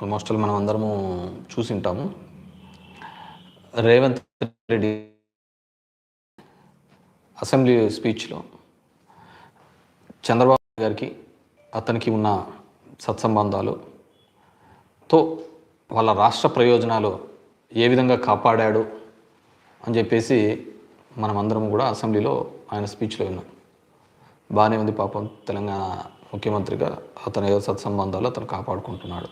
Almost మనం అందరము చూసింటాము. రేవంత్ రెడ్డి అసెంబ్లీ స్పీచ్లో చంద్రబాబు గారికి అతనికి ఉన్న సత్సంబంధాలుతో వాళ్ళ రాష్ట్ర ప్రయోజనాలు ఏ విధంగా కాపాడాడు అని చెప్పేసి మనమందరం కూడా అసెంబ్లీలో ఆయన స్పీచ్లో విన్నాం. బాగానే ఉంది పాపం తెలంగాణ ముఖ్యమంత్రిగా అతని ఏదో సత్సంబంధాలు అతను కాపాడుకుంటున్నాడు.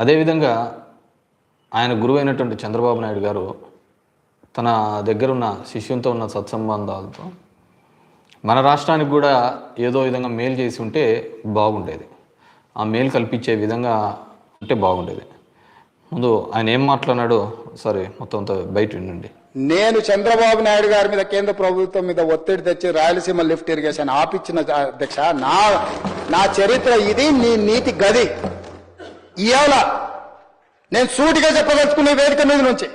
అదేవిధంగా ఆయన గురువైనటువంటి చంద్రబాబు నాయుడు గారు తన దగ్గర ఉన్న శిష్యునితో ఉన్న సత్సంబంధాలతో మన రాష్ట్రానికి కూడా ఏదో విధంగా మేలు చేసి ఉంటే బాగుండేది. ఆ మేలు కల్పించే విధంగా ఉంటే బాగుండేది. ముందు ఆయన ఏం మాట్లాడినాడో సరే మొత్తం బయట ఉండండి నేను చంద్రబాబు నాయుడు గారి మీద కేంద్ర ప్రభుత్వం మీద ఒత్తిడి తెచ్చి రాయలసీమ లిఫ్ట్ ఇరిగేషన్ ఆపిచ్చిన అధ్యక్ష నా నా చరిత్ర ఇది నీ నీతి గది. ఇవాళ నేను సూటిగా చెప్పదలుచుకునే వేదిక మీద నుంచి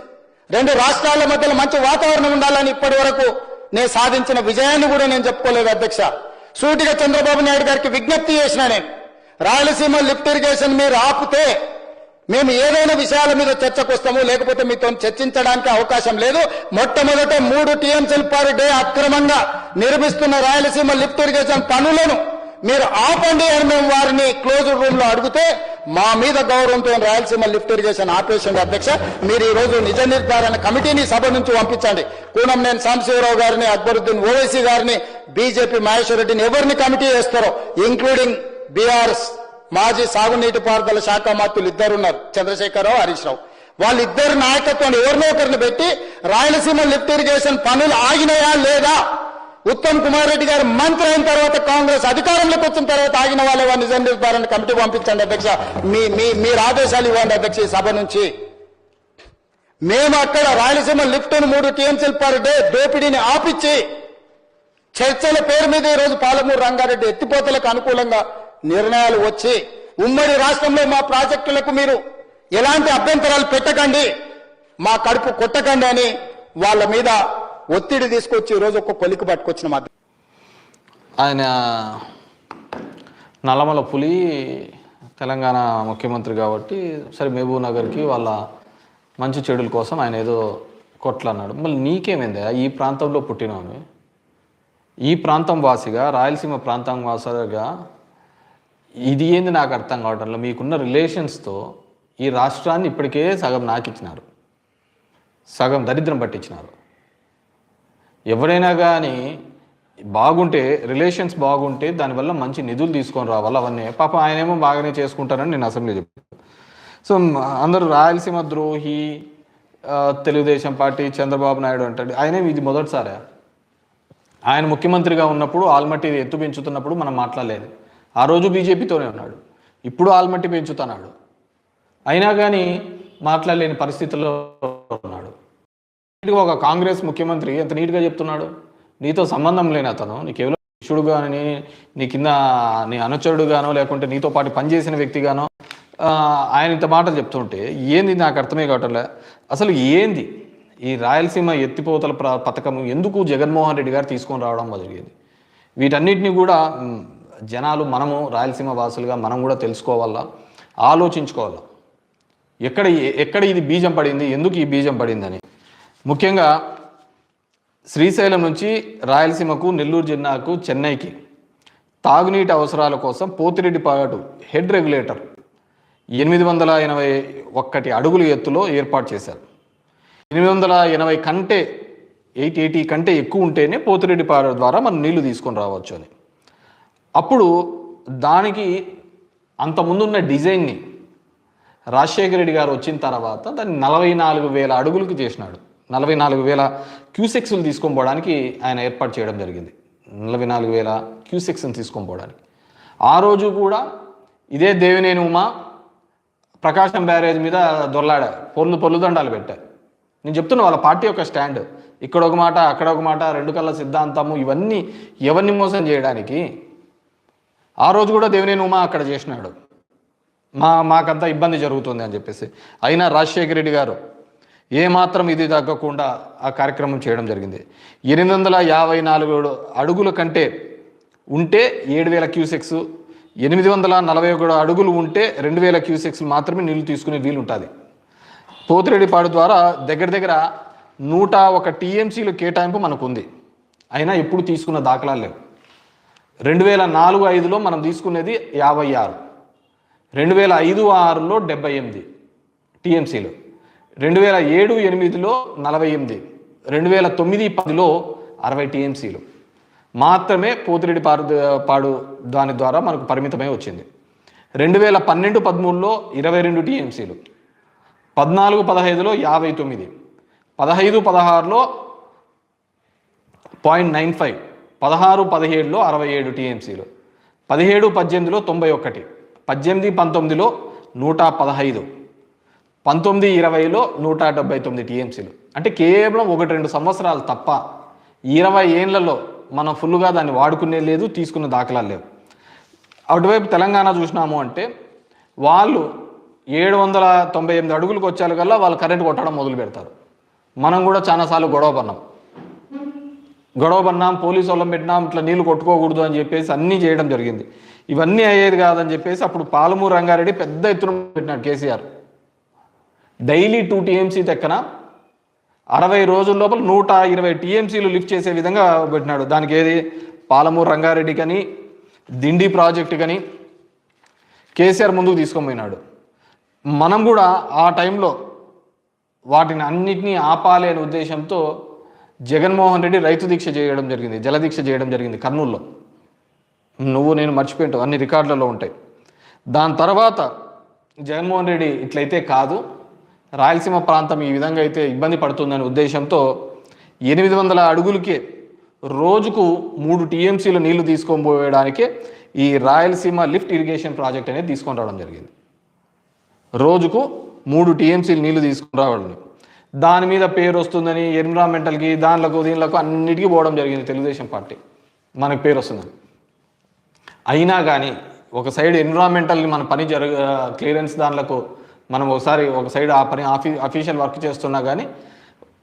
రెండు రాష్ట్రాల మధ్యలో మంచి వాతావరణం ఉండాలని ఇప్పటి వరకు నేను సాధించిన విజయాన్ని కూడా నేను చెప్పుకోలేదు అధ్యక్ష. సూటిగా చంద్రబాబు నాయుడు గారికి విజ్ఞప్తి చేసిన నేను రాయలసీమ లిఫ్ట్ ఇరిగేషన్ మీరు ఆపితే మేము ఏదైనా విషయాల మీద చర్చకు వస్తాము లేకపోతే మీతో చర్చించడానికి అవకాశం లేదు. మొట్టమొదట మూడు టీఎంసీలు పర్ డే అక్రమంగా నిర్మిస్తున్న రాయలసీమ లిఫ్ట్ ఇరిగేషన్ పనులను మీరు ఆపండి అని మేము వారిని క్లోజ్ రూమ్లో అడిగితే మా మీద గౌరవంతో రాయలసీమ లిఫ్ట్ ఇరిగేషన్ ఆపరేషన్ అధ్యక్ష మీరు ఈ రోజు నిజ నిర్ధారణ కమిటీని సభ నుంచి పంపించండి. కూనం నేను సాంబశివరావు గారిని అక్బరుద్దీన్ ఓవైసీ గారిని బీజేపీ మహేశ్వర్ రెడ్డిని ఎవరిని కమిటీ వేస్తారో ఇంక్లూడింగ్ బీఆర్ఎస్ మాజీ సాగునీటి పారుదల శాఖ మంత్రులు ఇద్దరున్నారు చంద్రశేఖరరావు హరీష్ రావు. వాళ్ళిద్దరు నాయకత్వం ఎవరినో ఒకరిని పెట్టి రాయలసీమ లిఫ్ట్ ఇరిగేషన్ పనులు ఆగినాయా లేదా ఉత్తమ్ కుమార్ రెడ్డి గారు మంత్రి అయిన తర్వాత కాంగ్రెస్ అధికారంలోకి వచ్చిన తర్వాత ఆగిన వాళ్ళే వారిని నిజం నిర్ధారణ కమిటీ పంపించండి అధ్యక్ష. మీ మీ మీరు ఆదేశాలు ఇవ్వండి అధ్యక్ష ఈ సభ నుంచి. మేము అక్కడ రాయలసీమ లిఫ్ట్ మూడు టీఎంసీలు పర్ డే దోపిడీని ఆపిచ్చి చర్చల పేరు మీద ఈరోజు రోజు పాలమూరు రంగారెడ్డి ఎత్తిపోతలకు అనుకూలంగా నిర్ణయాలు వచ్చి ఉమ్మడి రాష్ట్రంలో మా ప్రాజెక్టులకు మీరు ఎలాంటి అభ్యంతరాలు పెట్టకండి మా కడుపు కొట్టకండి అని వాళ్ళ మీద ఒత్తిడి తీసుకొచ్చి ఈరోజు రోజు ఒక కొలికి పట్టుకొచ్చిన మా ఆయన నల్లమల పులి తెలంగాణ ముఖ్యమంత్రి కాబట్టి సరే మహబూబ్ నగర్కి వాళ్ళ మంచి చెడుల కోసం ఆయన ఏదో కొట్లన్నాడు. మళ్ళీ నీకేమైంది? ఈ ప్రాంతంలో పుట్టినవని ఈ ప్రాంతం వాసిగా రాయలసీమ ప్రాంతం వాసిగా ఇది ఏంది నాకు అర్థం కావటంలో మీకున్న రిలేషన్స్తో ఈ రాష్ట్రాన్ని ఇప్పటికే సగం నాకిచ్చినారు. సగం దరిద్రం పట్టించినారు ఎవరైనా కానీ బాగుంటే రిలేషన్స్ బాగుంటే దానివల్ల మంచి నిధులు తీసుకొని రావాలి అవన్నీ. పాపం ఆయనేమో బాగానే చేసుకుంటారని నేను అసెంబ్లీ చెప్పాను సో అందరూ రాయలసీమ ద్రోహి తెలుగుదేశం పార్టీ చంద్రబాబు నాయుడు అంటాడు. ఆయనే ఇది మొదటిసారా? ఆయన ముఖ్యమంత్రిగా ఉన్నప్పుడు ఆల్మట్టి ఎత్తు పెంచుతున్నప్పుడు మనం మాట్లాడలేదు. ఆ రోజు బీజేపీతోనే ఉన్నాడు. ఇప్పుడు ఆల్మట్టి పెంచుతున్నాడు. అయినా కానీ మాట్లాడలేని పరిస్థితుల్లో ఉన్నాడు. ఒక కాంగ్రెస్ ముఖ్యమంత్రి ఎంత నీట్గా చెప్తున్నాడు. నీతో సంబంధం లేని అతను నీ కేవలం శిష్యుడు కానీ నీ కింద నీ అనుచరుడుగానో లేకుంటే నీతో పాటు పనిచేసిన వ్యక్తిగానో ఆయన ఇంత మాటలు చెప్తుంటే ఏంది నాకు అర్థమే కావట్లే. అసలు ఏంది? ఈ రాయలసీమ ఎత్తిపోతల ప్ర- పథకం ఎందుకు జగన్మోహన్ రెడ్డి గారు తీసుకొని రావడం జరిగేది? వీటన్నిటిని కూడా జనాలు మనము రాయలసీమ వాసులుగా మనం కూడా తెలుసుకోవాలా? ఆలోచించుకోవాలా? ఎక్కడ ఎక్కడ ఇది బీజం పడింది? ఎందుకు ఈ బీజం పడిందని? ముఖ్యంగా శ్రీశైలం నుంచి రాయలసీమకు నెల్లూరు జిల్లాకు చెన్నైకి తాగునీటి అవసరాల కోసం పోతిరెడ్డిపాటు హెడ్ రెగ్యులేటర్ ఎనిమిది వందల ఎనభై ఒక్కటి అడుగుల ఎత్తులో ఏర్పాటు చేశారు. ఎనిమిది వందల ఎనభై కంటే ఎయిట్ ఎయిటీ కంటే ఎక్కువ ఉంటేనే పోతిరెడ్డిపాడు ద్వారా మనం నీళ్ళు తీసుకొని రావచ్చు అని. అప్పుడు దానికి అంత ముందున్న డిజైన్ని రాజశేఖర రెడ్డి గారు వచ్చిన తర్వాత దాన్ని నలభై నాలుగు వేల అడుగులకు చేసినాడు. నలభై నాలుగు వేల క్యూసెక్స్లు తీసుకొని పోవడానికి ఆయన ఏర్పాటు చేయడం జరిగింది. నలభై నాలుగు వేల క్యూసెక్స్ని తీసుకొని పోవడానికి. ఆ రోజు కూడా ఇదే దేవినేని ఉమా ప్రకాశం బ్యారేజ్ మీద దొరలాడా పొర్లు పొర్లు దండాలు పెట్టా. నేను చెప్తున్నా వాళ్ళ పార్టీ యొక్క స్టాండ్. ఇక్కడ ఒక మాట అక్కడ ఒక మాట రెండు కళ్ళ సిద్ధాంతము ఇవన్నీ ఎవరిని మోసం చేయడానికి? ఆ రోజు కూడా దేవినేని ఉమా అక్కడ చేసినాడు. మా మాకంతా ఇబ్బంది జరుగుతుంది అని చెప్పేసి. అయినా రాజశేఖర రెడ్డి గారు ఏమాత్రం ఇది తగ్గకుండా ఆ కార్యక్రమం చేయడం జరిగింది. ఎనిమిది వందల యాభై నాలుగు అడుగుల కంటే ఉంటే ఏడు వేల క్యూసెక్స్ ఎనిమిది వందల నలభై ఒకటి అడుగులు ఉంటే రెండు వేల క్యూసెక్స్ మాత్రమే నీళ్ళు తీసుకునే వీలు ఉంటుంది. పోతిరెడ్డిపాడు ద్వారా దగ్గర దగ్గర నూట ఒక టీఎంసీలు కేటాయింపు మనకు ఉంది అయినా ఎప్పుడు తీసుకున్న దాఖలాలు లేవు. రెండు వేల నాలుగు ఐదులో మనం తీసుకునేది యాభై ఆరు. రెండు వేల ఐదు ఆరులో డెబ్బై ఎనిమిది టీఎంసీలు. రెండు వేల ఏడు ఎనిమిదిలో నలభై ఎనిమిది రెండు వేల తొమ్మిది పదిలో అరవై టీఎంసీలు. మాత్రమే పోతిరెడ్డి పారు పాడు దాని ద్వారా మనకు పరిమితమై వచ్చింది. రెండు వేల పన్నెండు పదమూడులో ఇరవై రెండు టీఎంసీలు. పద్నాలుగు పదహైదులో యాభై తొమ్మిది. పదహైదు పదహారులో పాయింట్ నైన్ ఫైవ్. పదహారు పదిహేడులో అరవై ఏడు టీఎంసీలు. పదిహేడు పద్దెనిమిదిలో తొంభై ఒకటి. పద్దెనిమిది పంతొమ్మిదిలో నూట పదహైదు. పంతొమ్మిది ఇరవైలో నూట డెబ్బై తొమ్మిది టీఎంసీలు. అంటే కేవలం ఒకటి రెండు సంవత్సరాలు తప్ప ఇరవై ఏళ్ళలో మనం ఫుల్గా దాన్ని వాడుకునే లేదు తీసుకునే దాఖలాలు లేవు. అటువైపు తెలంగాణ చూసినాము అంటే వాళ్ళు ఏడు వందల తొంభై ఎనిమిది అడుగులకు వచ్చారు కల్లా వాళ్ళు కరెంట్ కొట్టడం మొదలు పెడతారు. మనం కూడా చాలాసార్లు గొడవ పడినాం గొడవ పడినాం పోలీసు వాళ్ళం పెట్టినాం ఇట్లా నీళ్ళు కొట్టుకోకూడదు అని చెప్పేసి అన్నీ చేయడం జరిగింది. ఇవన్నీ అయ్యేది కాదని చెప్పేసి అప్పుడు పాలమూరు రంగారెడ్డి పెద్ద ఎత్తున పెట్టినాడు కేసీఆర్. డైలీ టూ టీఎంసీ తెక్కన అరవై రోజుల లోపల నూట ఇరవై టీఎంసీలు లిఫ్ట్ చేసే విధంగా పెట్టినాడు. దానికి ఏది? పాలమూరు రంగారెడ్డి కానీ దిండి ప్రాజెక్టు కానీ కేసీఆర్ ముందుకు తీసుకొనిపోయినాడు మనం కూడా ఆ టైంలో వాటిని అన్నిటినీ ఆపాలి అనే ఉద్దేశంతో జగన్మోహన్ రెడ్డి రైతు దీక్ష చేయడం జరిగింది జలదీక్ష చేయడం జరిగింది కర్నూల్లో. నువ్వు నేను మర్చిపోయింటావు అన్ని రికార్డులలో ఉంటాయి. దాని తర్వాత జగన్మోహన్ రెడ్డి ఇట్లయితే కాదు రాయలసీమ ప్రాంతం ఈ విధంగా అయితే ఇబ్బంది పడుతుందనే ఉద్దేశంతో ఎనిమిది వందల అడుగులకే రోజుకు మూడు టీఎంసీలు నీళ్ళు తీసుకొని పోయడానికే ఈ రాయలసీమ లిఫ్ట్ ఇరిగేషన్ ప్రాజెక్ట్ అనేది తీసుకొని రావడం జరిగింది. రోజుకు మూడు టీఎంసీలు నీళ్ళు తీసుకుని రావడం. దాని మీద పేరు వస్తుందని ఎన్విరాన్మెంటల్కి దానిలకు దీనిలకు అన్నిటికీ పోవడం జరిగింది తెలుగుదేశం పార్టీ. మనకు పేరు వస్తుందని. అయినా కానీ ఒక సైడ్ ఎన్విరాన్మెంటల్ని మన పని జరగ క్లియరెన్స్ దానిలకు మనం ఒకసారి ఒక సైడ్ ఆ పని ఆఫీ అఫీషియల్ వర్క్ చేస్తున్నా కానీ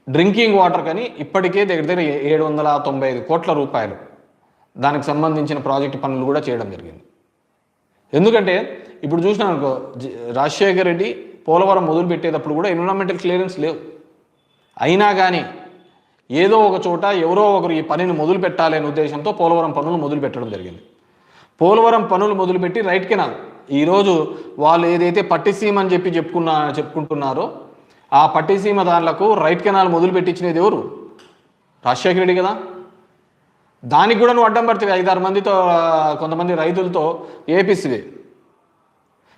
డ్రింకింగ్ వాటర్ కానీ ఇప్పటికే దగ్గర దగ్గర ఏడు వందల తొంభై ఐదు కోట్ల రూపాయలు దానికి సంబంధించిన ప్రాజెక్ట్ పనులు కూడా చేయడం జరిగింది. ఎందుకంటే ఇప్పుడు చూసినా అనుకో జ- రాజశేఖర్ రెడ్డి పోలవరం మొదలు పెట్టేటప్పుడు కూడా ఎన్విరాన్మెంటల్ క్లియరెన్స్ లేవు. అయినా కానీ ఏదో ఒక చోట ఎవరో ఒకరు ఈ పనిని మొదలు పెట్టాలనే ఉద్దేశంతో పోలవరం పనులు మొదలు పెట్టడం జరిగింది. పోలవరం పనులు మొదలుపెట్టి రైట్ కెనాల్ ఈరోజు వాళ్ళు ఏదైతే పట్టిసీమ అని చెప్పి చెప్పుకున్న చెప్పుకుంటున్నారో ఆ పట్టిసీమ దానిలకు రైట్ కెనాల్ మొదలు పెట్టించినది ఎవరు? రాజశేఖర రెడ్డి కదా. దానికి కూడా నువ్వు అడ్డం పడుతుంది ఐదారు మందితో కొంతమంది రైతులతో ఏపిస్తుంది.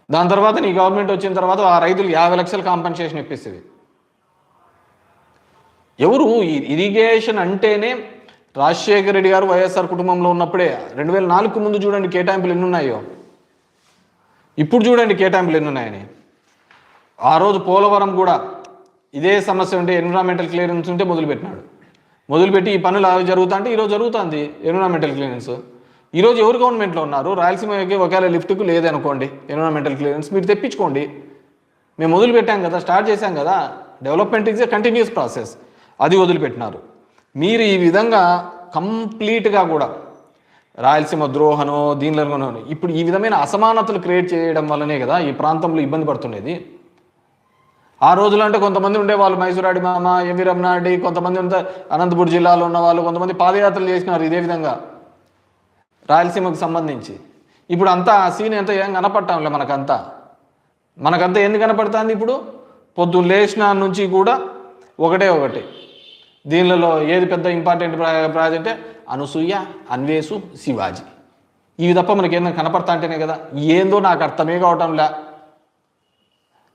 దాని తర్వాత నీ గవర్నమెంట్ వచ్చిన తర్వాత ఆ రైతులు యాభై లక్షల కాంపన్సేషన్ ఇప్పిస్తుంది. ఎవరు? ఇరిగేషన్ అంటేనే రాజశేఖర రెడ్డి గారు వైఎస్ఆర్ కుటుంబంలో ఉన్నప్పుడే రెండు వేల నాలుగు ముందు చూడండి కేటాయింపులు ఎన్ని ఉన్నాయో. ఇప్పుడు చూడండి కేటాయింపులు ఎన్ని ఉన్నాయని. ఆ రోజు పోలవరం కూడా ఇదే సమస్య ఉంటే ఎన్విరాన్మెంటల్ క్లియరెన్స్ ఉంటే మొదలుపెట్టినాడు. మొదలుపెట్టి ఈ పనులు అవి జరుగుతా అంటే ఈరోజు జరుగుతుంది ఎన్విరాన్మెంటల్ క్లియరెన్స్ ఈరోజు ఎవరు గవర్నమెంట్లో ఉన్నారు? రాయలసీమకి ఒకవేళ లిఫ్ట్కు లేదనుకోండి ఎన్విరాన్మెంటల్ క్లియరెన్స్ మీరు తెప్పించుకోండి. మేము మొదలు కదా స్టార్ట్ చేశాం కదా development is a continuous process అది వదిలిపెట్టినారు. మీరు ఈ విధంగా కంప్లీట్గా కూడా రాయలసీమ ద్రోహనో దీనిలోనో ఇప్పుడు ఈ విధమైన అసమానతలు క్రియేట్ చేయడం వల్లనే కదా ఈ ప్రాంతంలో ఇబ్బంది పడుతుండేది. ఆ రోజులు అంటే కొంతమంది ఉండేవాళ్ళు మైసూరాడి మామ ఎంవి రమణారెడ్డి కొంతమంది ఉంటే అనంతపురం జిల్లాలో ఉన్న వాళ్ళు కొంతమంది పాదయాత్రలు చేసినారు ఇదే విధంగా. రాయలసీమకు సంబంధించి. ఇప్పుడు అంతా ఆ సీన్ ఎంత ఏం కనపడటంలే మనకంతా. మనకంతా ఎందుకు కనపడుతుంది ఇప్పుడు? పొద్దున్న లేచిన నుంచి కూడా ఒకటే ఒకటి. దీనిలో ఏది పెద్ద ఇంపార్టెంట్ ప్రా- ప్రాజెక్టే? అనసూయ అన్వేషు శివాజీ. ఇవి తప్ప మనకి కనపడతా అంటేనే కదా. ఏందో నాకు అర్థమే కావటంలా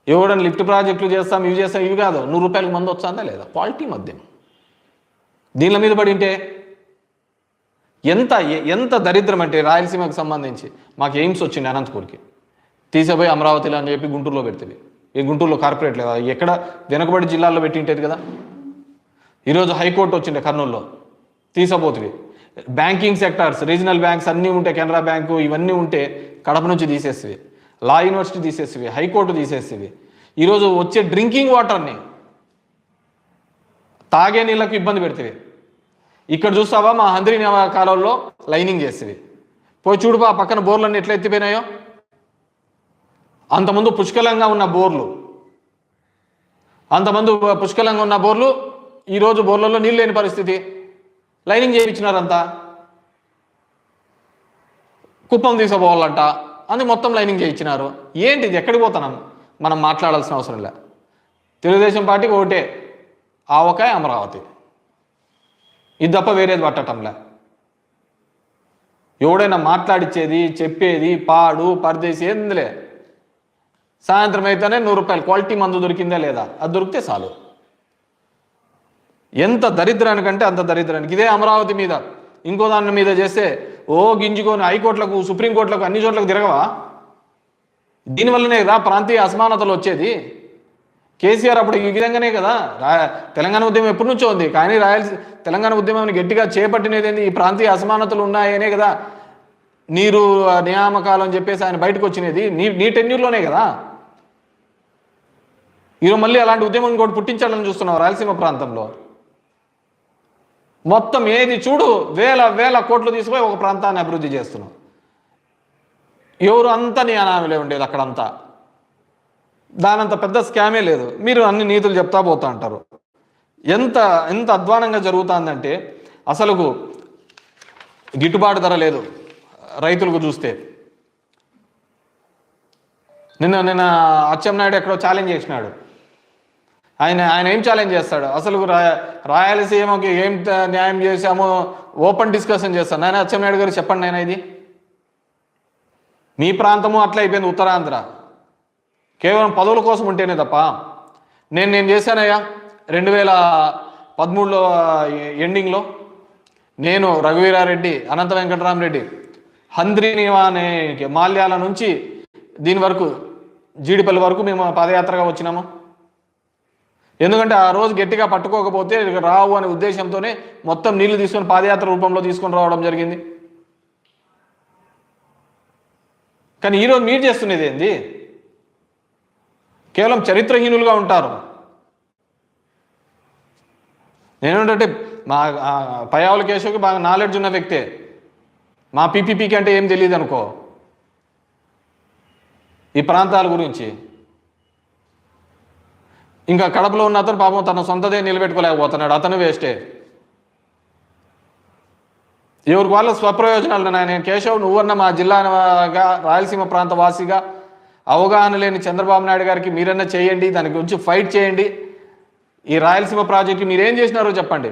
ఎవడని లిఫ్ట్ ప్రాజెక్టులు చేస్తాం ఇవి చేస్తాం ఇవి కాదు. నూరు రూపాయలకు మంది వచ్చాందా లేదా? క్వాలిటీ మద్యం దీనిల మీద పడింటే ఎంత ఎంత దరిద్రం అంటే రాయలసీమకు సంబంధించి మాకు ఎయిమ్స్ వచ్చింది అనంతపూర్కి. తీసేపోయి అమరావతిలో అని చెప్పి గుంటూరులో పెడుతుంది ఈ గుంటూరులో కార్పొరేట్ లేదా? ఎక్కడ? వెనకబడి జిల్లాల్లో పెట్టింటేది కదా. ఈరోజు హైకోర్టు వచ్చిండే కర్నూలులో. తీసపోతుంది బ్యాంకింగ్ సెక్టార్స్ రీజనల్ బ్యాంక్స్ అన్నీ ఉంటే కెనరా బ్యాంకు ఇవన్నీ ఉంటే కడప నుంచి తీసేస్తుంది లా యూనివర్సిటీ తీసేస్తుంది హైకోర్టు తీసేస్తుంది ఈరోజు వచ్చే డ్రింకింగ్ వాటర్ని తాగే నీళ్ళకు ఇబ్బంది పెడుతుంది ఇక్కడ చూస్తావా మా హంద్రి కాలంలో లైనింగ్ చేస్తుంది పోయి చూడుపా బా పక్కన బోర్లన్నీ ఎట్లా ఎత్తిపోయినాయో. అంతమందు పుష్కలంగా ఉన్న బోర్లు. అంతమంది పుష్కలంగా ఉన్న బోర్లు ఈరోజు బోర్లలో నీళ్ళు లేని పరిస్థితి. లైనింగ్ చేయించినారంతా. కుప్పం తీసుకుపోవాలంట అని మొత్తం లైనింగ్ చేయించినారు. ఏంటిది ఎక్కడికి పోతున్నాం? మనం మాట్లాడాల్సిన అవసరం లే. తెలుగుదేశం పార్టీకి ఒకటే ఆవకాయ అమరావతి. ఇది తప్ప వేరేది పట్టటంలే ఎవడైనా మాట్లాడిచ్చేది చెప్పేది పాడు పరదేశి ఏందిలే సాయంత్రం అయితేనే నూరు రూపాయలు. క్వాలిటీ మందు దొరికిందా లేదా? అది దొరికితే చాలు. ఎంత దరిద్రానికంటే అంత దరిద్రానికి. ఇదే అమరావతి మీద. ఇంకో దాని మీద చేస్తే ఓ గింజుకొని హైకోర్టులకు సుప్రీంకోర్టులకు అన్ని చోట్లకు తిరగవా? దీనివల్లనే కదా ప్రాంతీయ అసమానతలు వచ్చేది. కేసీఆర్ అప్పుడు ఈ విధంగానే కదా. తెలంగాణ ఉద్యమం ఎప్పటి నుంచో ఉంది. కానీ రాయలసీ తెలంగాణ ఉద్యమాన్ని గట్టిగా చేపట్టినది ఏంది? ఈ ప్రాంతీయ అసమానతలు ఉన్నాయనే కదా. నీరు నియామకాలు అని చెప్పేసి ఆయన బయటకు వచ్చినది. నీ నీ టెన్యూర్లోనే కదా. ఈరోజు మళ్ళీ అలాంటి ఉద్యమం ఇంకోటి పుట్టించాలని చూస్తున్నావు రాయలసీమ ప్రాంతంలో. మొత్తం ఏది చూడు వేల వేల కోట్లు తీసుకుపోయి ఒక ప్రాంతాన్ని అభివృద్ధి చేస్తున్నాం ఎవరు అంతా నీ అనామలే ఉండేది అక్కడంతా. దానంత పెద్ద స్కామే లేదు. మీరు అన్ని నీతులు చెప్తా పోతా అంటారు. ఎంత ఎంత అధ్వానంగా జరుగుతుందంటే అసలుకు గిట్టుబాటు ధర లేదు. రైతులకు చూస్తే. నిన్న నిన్న అచ్చెన్నాయుడు ఎక్కడో ఛాలెంజ్ చేసినాడు. ఆయన ఆయన ఏం ఛాలెంజ్ చేస్తాడు? అసలు రాయలసీమకి ఏం న్యాయం చేశామో ఓపెన్ డిస్కషన్ చేస్తాను నాయన అచ్చెన్నాయుడు గారు చెప్పండి నాయన ఇది. మీ ప్రాంతము అట్లా అయిపోయింది ఉత్తరాంధ్ర. కేవలం పదవుల కోసం ఉంటేనే తప్ప. నేను నేను చేశానయ్యా. రెండు వేల పదమూడులో ఎండింగ్లో నేను రఘువీరారెడ్డి అనంత వెంకటరామరెడ్డి హంద్రిని అనే మాల్యాల నుంచి దీని వరకు జీడిపల్లి వరకు మేము పాదయాత్రగా వచ్చినాము. ఎందుకంటే ఆ రోజు గట్టిగా పట్టుకోకపోతే రావు అనే ఉద్దేశంతోనే మొత్తం నీళ్ళు తీసుకొని పాదయాత్ర రూపంలో తీసుకొని రావడం జరిగింది. కానీ ఈరోజు మీరు చేస్తున్నది ఏంది? కేవలం చరిత్రహీనులుగా ఉంటారు. నేనేంటంటే మా పయావుల కేశవ్కి బాగా నాలెడ్జ్ ఉన్న వ్యక్తే. మా పీపీపీకి అంటే ఏం తెలియదు అనుకో ఈ ప్రాంతాల గురించి. ఇంకా కడపలో ఉన్న అతను పాపం తన సొంతదే నిలబెట్టుకోలేకపోతున్నాడు. అతను వేస్టే. ఎవరికి వాళ్ళ స్వప్రయోజనాలు నాయన. నేను కేశవ్ నువ్వన్న మా జిల్లాగా రాయలసీమ ప్రాంత వాసిగా అవగాహన లేని చంద్రబాబు నాయుడు గారికి మీరన్నా చేయండి దాని గురించి ఫైట్ చేయండి. ఈ రాయలసీమ ప్రాజెక్టు మీరేం చేసినారో చెప్పండి.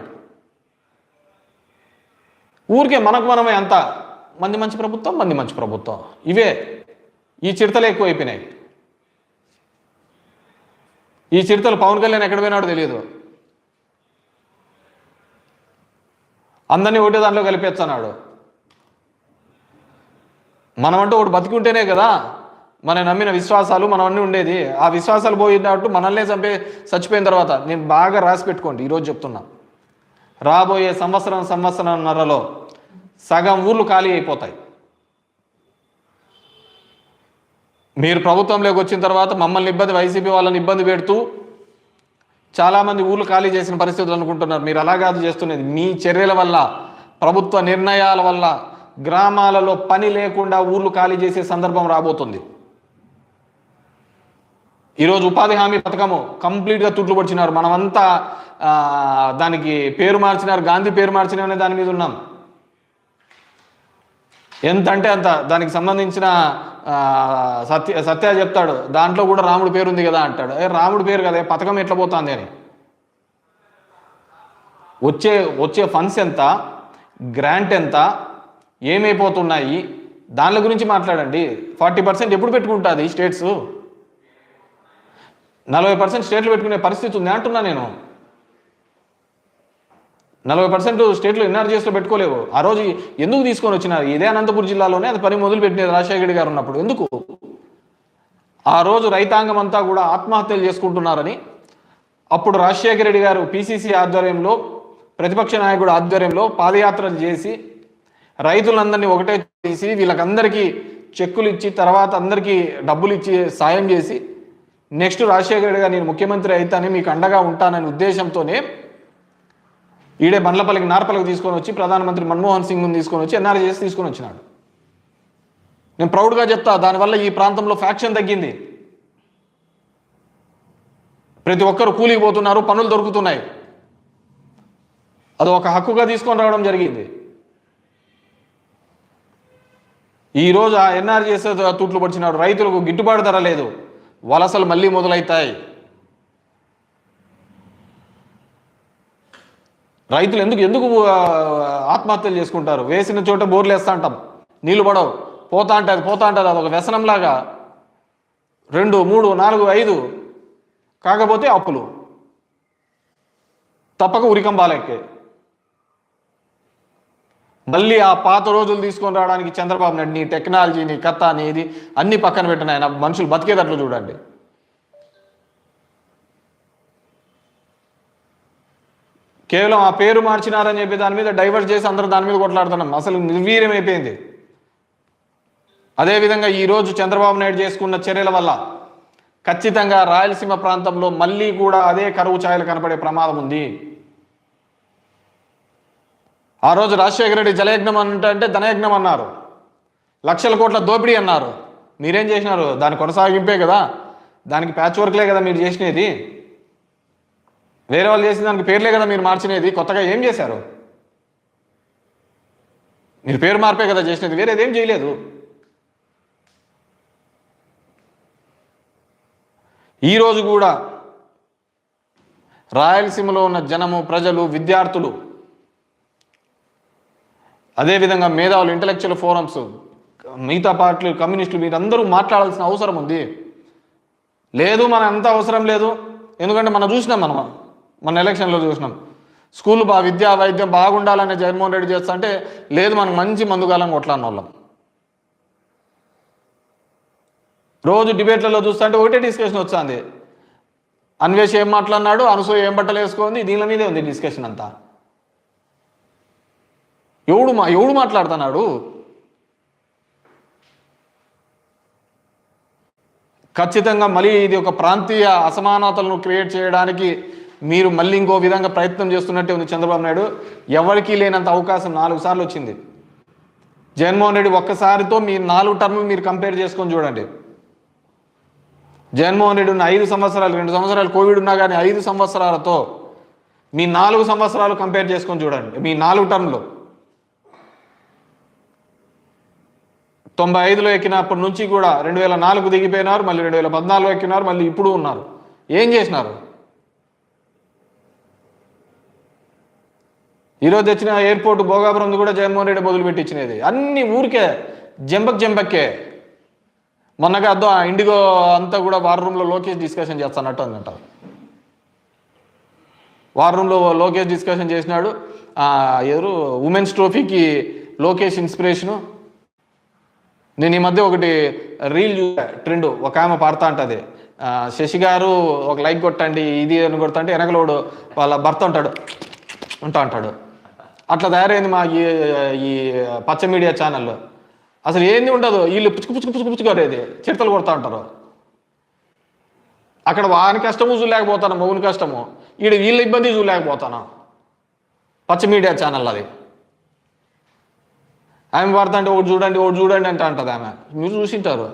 ఊరికే మనకు మనమే అంత. మంది మంచి ప్రభుత్వం మంది మంచి ప్రభుత్వం. ఇవే. ఈ చిడతలు ఎక్కువైపోయినాయి. ఈ చిడతలు పవన్ కళ్యాణ్ ఎక్కడ పోయినాడో తెలియదు. అందరినీ ఒకటే దాంట్లో కలిపేస్తున్నాడు మనమంటూ ఒకటి బతికుంటేనే కదా మనం నమ్మిన విశ్వాసాలు మనం అన్నీ ఉండేది. ఆ విశ్వాసాలు పోయినట్టు మనల్నే చంపే చచ్చిపోయిన తర్వాత నేను బాగా రాసి పెట్టుకోండి ఈరోజు చెప్తున్నా. రాబోయే సంవత్సరం సంవత్సరంన్నరలో సగం ఊర్లు ఖాళీ అయిపోతాయి. మీరు ప్రభుత్వంలోకి వచ్చిన తర్వాత మమ్మల్ని ఇబ్బంది వైసీపీ వాళ్ళని ఇబ్బంది పెడుతూ చాలామంది ఊళ్ళు ఖాళీ చేసిన పరిస్థితులు అనుకుంటున్నారు. మీరు అలా కాదు చేస్తున్నది. మీ చర్యల వల్ల ప్రభుత్వ నిర్ణయాల వల్ల గ్రామాలలో పని లేకుండా ఊర్లు ఖాళీ చేసే సందర్భం రాబోతుంది. ఈరోజు ఉపాధి హామీ పథకము కంప్లీట్గా తుట్లు పొడిచినారు. మనమంతా దానికి పేరు మార్చినారు. గాంధీ పేరు మార్చినారనే దాని మీద ఉన్నాం. ఎంత అంటే అంత. దానికి సంబంధించిన సత్య సత్య చెప్తాడు దాంట్లో కూడా రాముడు పేరు ఉంది కదా అంటాడు. ఏ రాముడు పేరు కదా పథకం ఎట్లా పోతుంది అని. వచ్చే వచ్చే ఫండ్స్ ఎంత గ్రాంట్ ఎంత ఏమైపోతున్నాయి దాని గురించి మాట్లాడండి. ఫార్టీ పర్సెంట్ ఎప్పుడు పెట్టుకుంటుంది స్టేట్స్? నలభై పర్సెంట్ స్టేట్లు పెట్టుకునే పరిస్థితి ఉంది అంటున్నా నేను. నలభై పర్సెంట్ స్టేట్లు ఎన్ఆర్జీఎస్లో పెట్టుకోలేవు. ఆ రోజు ఎందుకు తీసుకొని వచ్చినారు? ఇదే అనంతపురం జిల్లాలోనే అది పని మొదలు పెట్టినది రాజశేఖర గారు ఉన్నప్పుడు. ఎందుకు? ఆ రోజు రైతాంగం అంతా కూడా ఆత్మహత్యలు చేసుకుంటున్నారని అప్పుడు రాజశేఖర రెడ్డి గారు పిసిసి ఆధ్వర్యంలో ప్రతిపక్ష నాయకుడు ఆధ్వర్యంలో పాదయాత్రలు చేసి రైతులందరినీ ఒకటే చేసి వీళ్ళకందరికీ చెక్కులు ఇచ్చి తర్వాత అందరికీ డబ్బులు ఇచ్చి సాయం చేసి నెక్స్ట్ రాజశేఖర రెడ్డి గారు నేను ముఖ్యమంత్రి అయితానని మీకు అండగా ఉంటాననే ఉద్దేశంతోనే ఈడే బండ్లపల్లికి నార్పల్లికి తీసుకొని వచ్చి ప్రధానమంత్రి మన్మోహన్ సింగ్ని తీసుకొని వచ్చి చేసి తీసుకొని వచ్చినాడు. నేను ప్రౌడ్గా చెప్తా దానివల్ల ఈ ప్రాంతంలో ఫ్యాక్షన్ తగ్గింది. ప్రతి ఒక్కరు కూలికి పోతున్నారు పనులు దొరుకుతున్నాయి. అది ఒక హక్కుగా తీసుకొని రావడం జరిగింది. ఈరోజు ఆ ఎన్ఆర్జీఎస్ తూట్లు పడిచినాడు. రైతులకు గిట్టుబాటు ధర లేదు. వలసలు మళ్ళీ మొదలవుతాయి రైతులు ఎందుకు ఎందుకు ఆత్మహత్యలు చేసుకుంటారు? వేసిన చోట బోర్లు వేస్తా అంటాం. నీళ్ళు పడవు. పోతా ఉంటుంది పోతా ఉంటుంది అదొక వ్యసనంలాగా. రెండు మూడు నాలుగు ఐదు. కాకపోతే అప్పులు. తప్పక ఉరికంబాలెక్కే మళ్ళీ ఆ పాత రోజులు తీసుకొని రావడానికి చంద్రబాబు నాయుడు నీ టెక్నాలజీని కథ నీ ఇది అన్ని పక్కన పెట్టిన ఆయన. మనుషులు బతికేటట్లు చూడండి. కేవలం ఆ పేరు మార్చినారని చెప్పి దాని మీద డైవర్ట్ చేసి అందరూ దాని మీద కొట్లాడుతున్నాం. అసలు నిర్వీర్యం అయిపోయింది. అదేవిధంగా ఈరోజు చంద్రబాబు నాయుడు చేసుకున్న చర్యల వల్ల ఖచ్చితంగా రాయలసీమ ప్రాంతంలో మళ్ళీ కూడా అదే కరువు ఛాయలు కనపడే ప్రమాదం ఉంది. ఆ రోజు రాజశేఖర రెడ్డి జలయజ్ఞం అంటే ధనయజ్ఞం అన్నారు. లక్షల కోట్ల దోపిడీ అన్నారు. మీరేం చేసినారు? దాని కొనసాగింపే కదా. దానికి ప్యాచ్ వర్క్లే కదా మీరు చేసినది. వేరే వాళ్ళు చేసిన దానికి పేర్లే కదా మీరు మార్చినది. కొత్తగా ఏం చేశారు? మీరు పేరు మార్పే కదా చేసినది. వేరేది ఏం చేయలేదు. ఈరోజు కూడా రాయలసీమలో ఉన్న జనము ప్రజలు విద్యార్థులు అదేవిధంగా మేధావులు ఇంటలెక్చువల్ ఫోరమ్స్ మిగతా పార్టీలు కమ్యూనిస్టులు మీరందరూ మాట్లాడాల్సిన అవసరం ఉంది. లేదు మన అంత అవసరం లేదు. ఎందుకంటే మనం చూసినాం మనం. మన ఎలక్షన్లో చూసినాం. స్కూల్ బా విద్యా వైద్యం బాగుండాలని జగన్మోహన్ రెడ్డి చేస్తా అంటే లేదు మనం మంచి మందుగాలం కొట్లాడిన వాళ్ళం. రోజు డిబేట్లలో చూస్తుంటే ఒకటే డిస్కషన్ వస్తుంది అన్వేష్ ఏం మాట్లాడినాడు? అనసూయ ఏం బట్టలు వేసుకుంది? దీని మీదే ఉంది డిస్కషన్ అంతా. ఎవడు మా ఎవడు మాట్లాడుతున్నాడు? ఖచ్చితంగా మళ్ళీ ఇది ఒక ప్రాంతీయ అసమానతలను క్రియేట్ చేయడానికి మీరు మళ్ళీ ఇంకో విధంగా ప్రయత్నం చేస్తున్నట్టే ఉంది చంద్రబాబు నాయుడు. ఎవరికీ లేనంత అవకాశం నాలుగు సార్లు వచ్చింది. జగన్మోహన్ రెడ్డి ఒక్కసారితో మీ నాలుగు టర్మ్ మీరు కంపేర్ చేసుకొని చూడండి. జగన్మోహన్ రెడ్డి ఉన్న ఐదు సంవత్సరాలు రెండు సంవత్సరాలు కోవిడ్ ఉన్నా కానీ ఐదు సంవత్సరాలతో మీ నాలుగు సంవత్సరాలు కంపేర్ చేసుకొని చూడండి. మీ నాలుగు టర్మ్లు. తొంభై ఐదులో ఎక్కినప్పటి నుంచి కూడా రెండు వేల నాలుగు దిగిపోయినారు మళ్ళీ రెండు వేల పద్నాలుగులో ఎక్కినారు మళ్ళీ ఇప్పుడు ఉన్నారు. ఏం చేసినారు? ఈరోజు తెచ్చిన ఎయిర్పోర్ట్ భోగాపురం కూడా జగన్మోహన్ రెడ్డి మొదలుపెట్టి ఇచ్చినది అన్ని ఊరికే జంబక్ జంబక్కే మొన్నగా అద్దం ఆ ఇండిగో అంతా కూడా వార్ రూమ్లో లోకేష్ డిస్కషన్ చేస్తానట్టు అందంట వార్ రూమ్లో లోకేష్ డిస్కషన్ చేసినాడు. ఎవరు? ఉమెన్స్ ట్రోఫీకి లోకేష్ ఇన్స్పిరేషను. నేను ఈ మధ్య ఒకటి రీల్ చూసా ట్రెండ్ ఒక ఆమె పాడుతా అంటది. శశి గారు ఒక లైక్ కొట్టండి ఇది అని కొడతా వెనకలోడు వాళ్ళ భర్త ఉంటాడు. ఉంటా అంటాడు. అట్లా తయారైంది మా ఈ ఈ పచ్చ మీడియా ఛానల్లో. అసలు ఏంది ఉండదు? వీళ్ళు పుచ్చుకు పుచ్చుకు పుచ్చుకు పుచ్చుకోరేది చిడతలు కొడతా ఉంటారు. అక్కడ వాని కష్టము చూడలేకపోతాను మౌని కష్టము. ఈడ వీళ్ళ ఇబ్బంది చూడలేకపోతాను. పచ్చ మీడియా ఛానల్ అది. ఆమె పడుతుంటే అంటే ఒకటి చూడండి ఒకటి చూడండి అంటే అంటది ఆమె. మీరు చూసింటారు.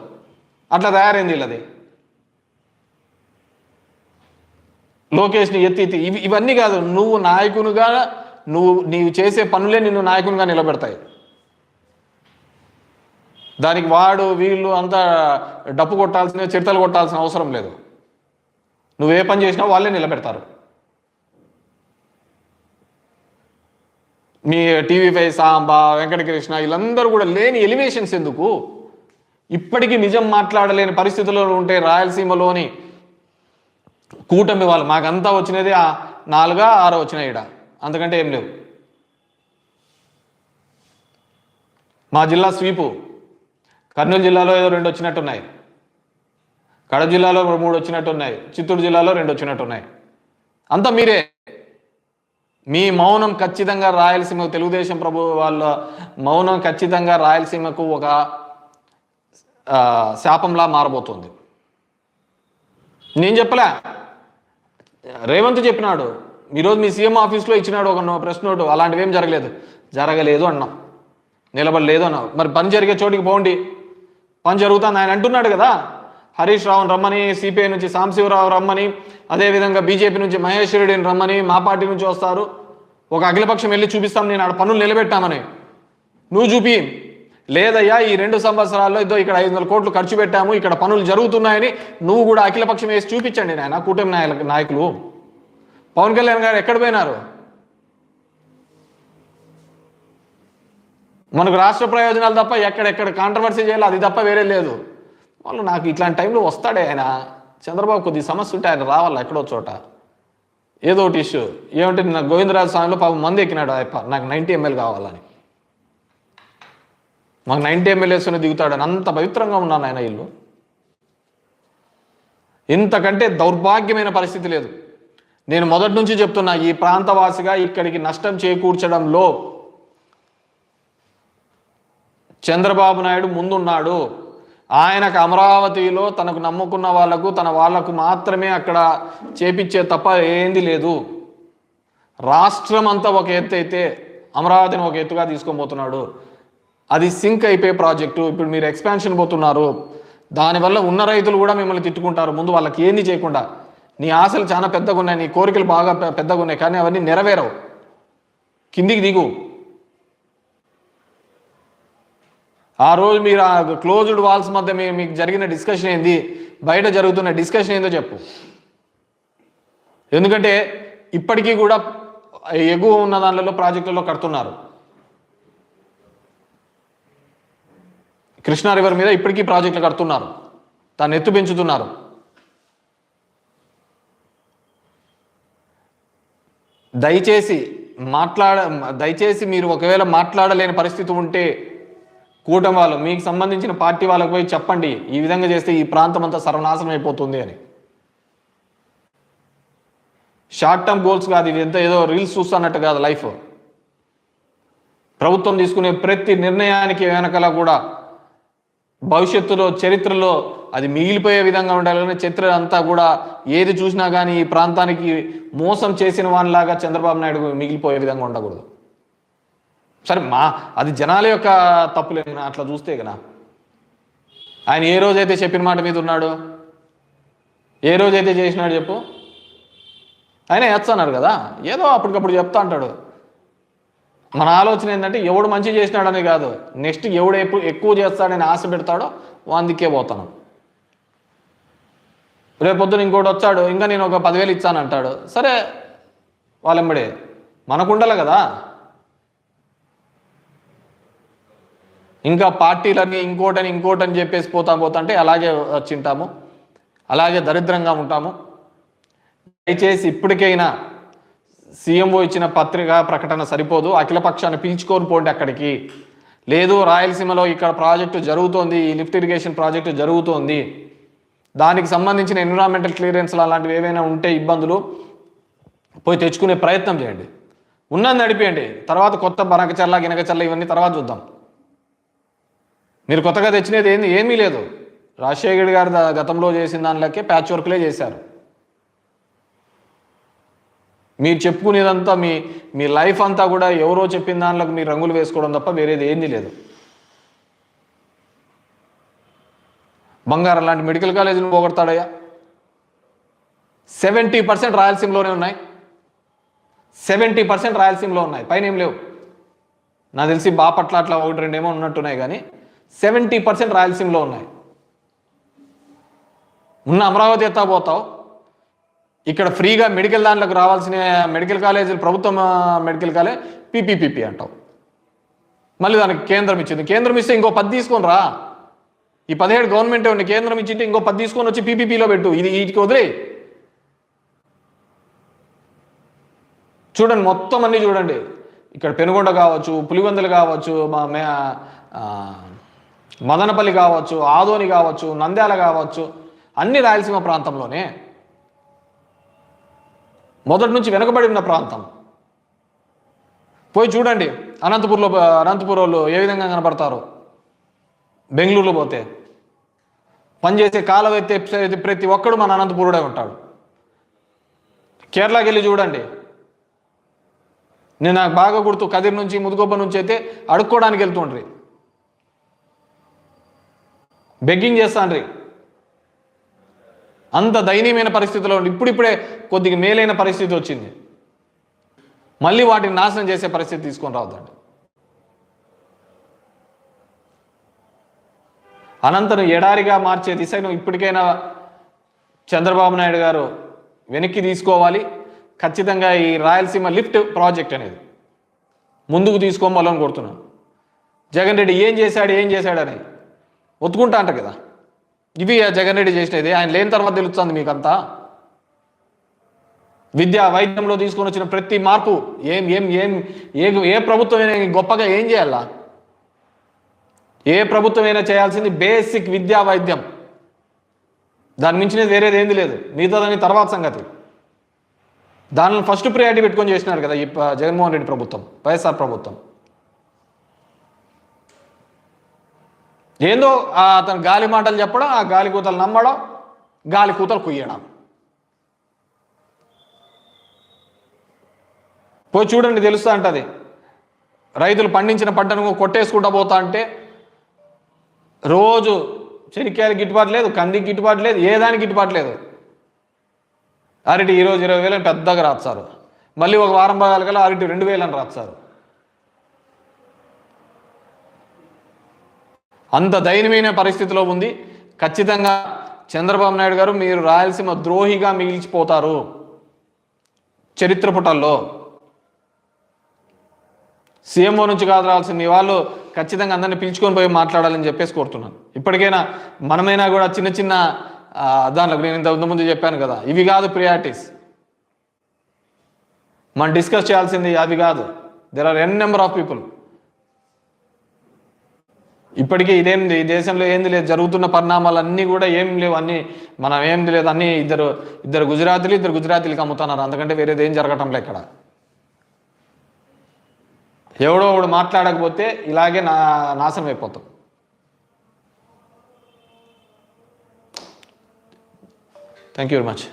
అట్లా తయారైంది వీళ్ళది. లోకేష్ని ఎత్తి ఎత్తి ఇవి ఇవన్నీ కాదు నువ్వు నాయకునిగా నువ్వు నీవు చేసే పనులే నిన్ను నాయకునిగా నిలబెడతాయి. దానికి వాడు వీళ్ళు అంతా డప్పు కొట్టాల్సిన చిడతలు కొట్టాల్సిన అవసరం లేదు. నువ్వు ఏ పని చేసినా వాళ్ళే నిలబెడతారు. మీ టీవీ ఫైవ్ సాంబా వెంకటకృష్ణ వీళ్ళందరూ కూడా లేని ఎలివేషన్స్ ఎందుకు? ఇప్పటికీ నిజం మాట్లాడలేని పరిస్థితుల్లో ఉంటే రాయలసీమలోని కూటమి వాళ్ళు మాకంతా వచ్చినది ఆ నాలుగా ఆరో వచ్చినాయి ఈడ. అంతకంటే ఏం లేవు. మా జిల్లా స్వీపు కర్నూలు జిల్లాలో ఏదో రెండు వచ్చినట్టున్నాయి. కడప జిల్లాలో మూడు వచ్చినట్టున్నాయి. చిత్తూరు జిల్లాలో రెండు వచ్చినట్టున్నాయి. అంతా మీరే. మీ మౌనం ఖచ్చితంగా రాయలసీమ తెలుగుదేశం ప్రభు వాళ్ళ మౌనం ఖచ్చితంగా రాయలసీమకు ఒక శాపంలా మారబోతుంది. నేను చెప్పలే. రేవంత్ చెప్పినాడు. ఈరోజు మీ సీఎం ఆఫీస్లో ఇచ్చినాడు ఒక ప్రెస్ నోటు అలాంటివి ఏం జరగలేదు. జరగలేదు అన్నాం. నిలబడలేదు అన్నాం. మరి పని జరిగే చోటికి పోండి. పని జరుగుతుంది. ఆయన అంటున్నాడు కదా. హరీష్ రావుని రమ్మని సిపిఐ నుంచి సాంశివరావు రమ్మని అదేవిధంగా బీజేపీ నుంచి మహేష్ రెడ్డిని రమ్మని మా పార్టీ నుంచి వస్తారు. ఒక అఖిలపక్షం వెళ్ళి చూపిస్తాం. నేను ఆడ పనులు నిలబెట్టామని. నువ్వు చూపి. లేదయ్యా ఈ రెండు సంవత్సరాల్లో ఇదో ఇక్కడ ఐదు వందల కోట్లు ఖర్చు పెట్టాము. ఇక్కడ పనులు జరుగుతున్నాయని నువ్వు కూడా అఖిలపక్షం వేసి చూపించండి నాయన కూటమి నాయకులు నాయకులు. పవన్ కళ్యాణ్ గారు ఎక్కడ పోయినారు? మనకు రాష్ట్ర ప్రయోజనాలు తప్ప ఎక్కడెక్కడ కాంట్రవర్సీ చేయాలి అది తప్ప వేరే లేదు. వాళ్ళు నాకు ఇట్లాంటి టైంలో వస్తాడే ఆయన. చంద్రబాబు కొద్ది సమస్య ఉంటే ఆయన రావాలా ఎక్కడో చోట? ఏదో ఒకటి ఇష్యూ ఏమంటే నా గోవిందరాజు స్వామిలో పాపం మంది ఎక్కినాడు ఆయప్ప నాకు నైంటీ ఎంఎల్ కావాలని. మాకు నైంటీ ఎంఎల్ఏస్ని దిగుతాడని అంత పవిత్రంగా ఉన్నాను ఆయన ఇల్లు. ఇంతకంటే దౌర్భాగ్యమైన పరిస్థితి లేదు. నేను మొదటి నుంచి చెప్తున్నా ఈ ప్రాంతవాసిగా ఇక్కడికి నష్టం చేకూర్చడంలో చంద్రబాబు నాయుడు ముందున్నాడు. ఆయనకు అమరావతిలో తనకు నమ్ముకున్న వాళ్ళకు తన వాళ్ళకు మాత్రమే అక్కడ చేపించే తప్ప ఏంది లేదు. రాష్ట్రం అంతా ఒక ఎత్తు అయితే అమరావతిని ఒక ఎత్తుగా తీసుకొని పోతున్నాడు. అది సింక్ అయిపోయే ప్రాజెక్టు. ఇప్పుడు మీరు ఎక్స్పాన్షన్ పోతున్నారు. దానివల్ల ఉన్న రైతులు కూడా మిమ్మల్ని తిట్టుకుంటారు. ముందు వాళ్ళకి ఏంది చేయకుండా. నీ ఆశలు చాలా పెద్దగా ఉన్నాయి నీ కోరికలు బాగా పెద్దగా ఉన్నాయి కానీ అవన్నీ నెరవేరవు. కిందికి దిగు. ఆ రోజు మీరు ఆ క్లోజ్డ్ వాల్స్ మధ్య మీకు జరిగిన డిస్కషన్ ఏంది? బయట జరుగుతున్న డిస్కషన్ ఏందో చెప్పు. ఎందుకంటే ఇప్పటికీ కూడా ఎగువ ఉన్న దానిలో ప్రాజెక్టులలో కడుతున్నారు. కృష్ణా రివర్ మీద ఇప్పటికీ ప్రాజెక్టులు కడుతున్నారు. దాన్ని ఎత్తు పెంచుతున్నారు. దయచేసి మాట్లాడ దయచేసి మీరు ఒకవేళ మాట్లాడలేని పరిస్థితి ఉంటే కూటమి వాళ్ళు మీకు సంబంధించిన పార్టీ వాళ్ళకు పోయి చెప్పండి. ఈ విధంగా చేస్తే ఈ ప్రాంతం అంతా సర్వనాశనం అయిపోతుంది అని. షార్ట్ టర్మ్ గోల్స్ కాదు ఇది ఎంత ఏదో రీల్స్ చూస్తున్నట్టు కాదు లైఫ్ ప్రభుత్వం తీసుకునే ప్రతి నిర్ణయానికి వెనకాల కూడా భవిష్యత్తులో చరిత్రలో అది మిగిలిపోయే విధంగా ఉండాలి. కానీ చరిత్ర అంతా కూడా ఏది చూసినా కానీ ఈ ప్రాంతానికి మోసం చేసిన వానిలాగా చంద్రబాబు నాయుడు మిగిలిపోయే విధంగా ఉండకూడదు. సరే మా అది జనాల యొక్క తప్పులేనా అట్లా చూస్తే కదా. ఆయన ఏ రోజైతే చెప్పిన మాట మీద ఉన్నాడు ఏ రోజైతే చేసినాడు చెప్పు. ఆయన ఎచ్చన్నారు కదా ఏదో అప్పటికప్పుడు చెప్తా అంటాడు. మన ఆలోచన ఏంటంటే ఎవడు మంచి చేసినాడని కాదు. నెక్స్ట్ ఎవడు ఎప్పుడు ఎక్కువ చేస్తాడని ఆశ పెడతాడో వాందికే పోతాను. రేపొద్దున ఇంకోటి వచ్చాడు ఇంకా నేను ఒక పదివేలు ఇచ్చానంటాడు సరే వాళ్ళెంబడే? మనకుండాలి కదా. ఇంకా పార్టీలన్నీ ఇంకోటని ఇంకోటని చెప్పేసి పోతా పోతా అంటే అలాగే వచ్చింటాము. అలాగే దరిద్రంగా ఉంటాము. దయచేసి ఇప్పటికైనా సీఎంఓ ఇచ్చిన పత్రిక ప్రకటన సరిపోదు. అఖిలపక్షాన్ని పిలుచుకొని పోండి అక్కడికి. లేదు రాయలసీమలో ఇక్కడ ప్రాజెక్టు జరుగుతోంది ఈ లిఫ్ట్ ఇరిగేషన్ ప్రాజెక్టు జరుగుతోంది. దానికి సంబంధించిన ఎన్విరాన్మెంటల్ క్లియరెన్స్లు అలాంటివి ఏవైనా ఉంటే ఇబ్బందులు పోయి తెచ్చుకునే ప్రయత్నం చేయండి. ఉన్నది నడిపేయండి. తర్వాత కొత్త బనకచర్ల గినకచర్ల ఇవన్నీ తర్వాత చూద్దాం. మీరు కొత్తగా తెచ్చినది ఏంది? ఏమీ లేదు. రాజశేఖర్ గారు గతంలో చేసిన దానిలోకే ప్యాచ్ వర్క్లే చేశారు. మీరు చెప్పుకునేదంతా మీ మీ లైఫ్ అంతా కూడా ఎవరో చెప్పిన దానిలోకి మీరు రంగులు వేసుకోవడం తప్ప వేరేది ఏంది లేదు. బంగారం లాంటి మెడికల్ కాలేజీలు పోగొడతాడయ్యా. సెవెంటీ పర్సెంట్ రాయలసీమలోనే ఉన్నాయి. సెవెంటీ పర్సెంట్ రాయలసీమలో ఉన్నాయి. పైన ఏం లేవు. నాకు తెలిసి బాపట్ల అట్లా ఒకటి రెండేమో ఉన్నట్టున్నాయి కానీ సెవెంటీ పర్సెంట్ రాయలసీమలో ఉన్నాయి. ఉన్న అమరావతి ఎత్తా పోతావు. ఇక్కడ ఫ్రీగా మెడికల్ దాంట్లోకి రావాల్సిన మెడికల్ కాలేజీలు ప్రభుత్వం మెడికల్ కాలేజ్ పీపీపీపీ అంటావు. మళ్ళీ దానికి కేంద్రం ఇచ్చింది. కేంద్రం ఇస్తే ఇంకో పది తీసుకొని రా. ఈ పదిహేడు గవర్నమెంట్ ఉంది కేంద్రం ఇచ్చింటే ఇంకో పది తీసుకొని వచ్చి పీపీపీలో పెట్టు. ఇది వీటికి వదిలే. చూడండి మొత్తం అన్నీ చూడండి. ఇక్కడ పెనుగొండ కావచ్చు పులివెందులు కావచ్చు మా మే మదనపల్లి కావచ్చు ఆదోని కావచ్చు నంద్యాల కావచ్చు అన్ని రాయలసీమ ప్రాంతంలోనే మొదటి నుంచి వెనుకబడి ఉన్న ప్రాంతం. పోయి చూడండి అనంతపూర్లో అనంతపూర్ వాళ్ళు ఏ విధంగా కనపడతారు. బెంగళూరులో పోతే. పనిచేసే కాలం అయితే ప్రతి- ఒక్కడు మన అనంతపూరుడే ఉంటాడు. కేరళకి వెళ్ళి చూడండి. నేను నాకు బాగా గుర్తు కదిరి నుంచి ముదుగొబ్బ నుంచి అయితే అడుక్కోవడానికి వెళ్తుండ్రి. బెగ్గింగ్ చేస్తాండ్రి. అంత దయనీయమైన పరిస్థితిలో ఉండి ఇప్పుడిప్పుడే కొద్దిగా మేలైన పరిస్థితి వచ్చింది. మళ్ళీ వాటిని నాశనం చేసే పరిస్థితి తీసుకొని రావద్దండి. అనంతరం ఎడారిగా మార్చే దిశను ఇప్పటికైనా చంద్రబాబు నాయుడు గారు వెనక్కి తీసుకోవాలి. ఖచ్చితంగా ఈ రాయలసీమ లిఫ్ట్ ప్రాజెక్ట్ అనేది ముందుకు తీసుకోవాలని కోరుతున్నాను జగన్ రెడ్డి ఏం చేశాడు ఏం చేశాడని ఒత్తుకుంటా అంట కదా. ఇవి జగన్ రెడ్డి చేసినది. ఆయన లేని తర్వాత తెలుస్తుంది మీకంతా. విద్య వైద్యంలో తీసుకొని వచ్చిన ప్రతి మార్పు ఏం ఏం ఏం ఏ ఏ ప్రభుత్వమైనా గొప్పగా ఏం చేయాలా? ఏ ప్రభుత్వమైనా చేయాల్సింది బేసిక్ విద్యా వైద్యం. దాని మించినది వేరేది ఏంది లేదు. మిగతాదని తర్వాత సంగతి. దానిని ఫస్ట్ ప్రియారిటీ పెట్టుకొని చేసినారు కదా ఈ జగన్మోహన్ రెడ్డి ప్రభుత్వం వైఎస్ఆర్ ప్రభుత్వం. ఏందో అతను గాలి మాటలు చెప్పడం ఆ గాలి కూతలు నమ్మడం గాలి కూతలు కుయ్యడం. పోయి చూడండి తెలుస్తా అంటది. రైతులు పండించిన పంటను కొట్టేసుకుంటా పోతా అంటే రోజు చెనిక్కాయలు గిట్టుబాటు లేదు కందికి గిట్టుబాటు లేదు ఏ దానికి గిట్టుబాటు లేదు. అరటి ఈరోజు ఇరవై వేలని పెద్దగా రాస్తారు మళ్ళీ ఒక వారం భాగాల కల్లా అరటి రెండు వేలని రాస్తారు అంత దయనీయమైన పరిస్థితిలో ఉంది. ఖచ్చితంగా చంద్రబాబు నాయుడు గారు మీరు రాయలసీమ ద్రోహిగా మిగిలిచిపోతారు. చరిత్ర పుటల్లో. సీఎంఓ నుంచి కాదు రావాల్సింది. మీ వాళ్ళు ఖచ్చితంగా అందరిని పిలుచుకొని పోయి మాట్లాడాలని చెప్పేసి కోరుతున్నాను. ఇప్పటికైనా మనమైనా కూడా చిన్న చిన్న దాంట్లో నేను ఇంత ముందు చెప్పాను కదా. ఇవి కాదు ప్రియారిటీస్ మనం డిస్కస్ చేయాల్సింది అవి కాదు. There are n number of people ఇప్పటికీ ఇదేం ఈ దేశంలో ఏంది లేదు జరుగుతున్న పరిణామాలు అన్నీ కూడా ఏం లేవు అన్నీ మనం ఏంది లేదు అన్నీ ఇద్దరు ఇద్దరు గుజరాతీలు ఇద్దరు గుజరాతీలకు అమ్ముతున్నారు. అందుకంటే వేరేది ఏం జరగటం లే ఇక్కడ. ఎవడో ఒకడు మాట్లాడకపోతే ఇలాగే నా నాశనం అయిపోతాం. Thank you very much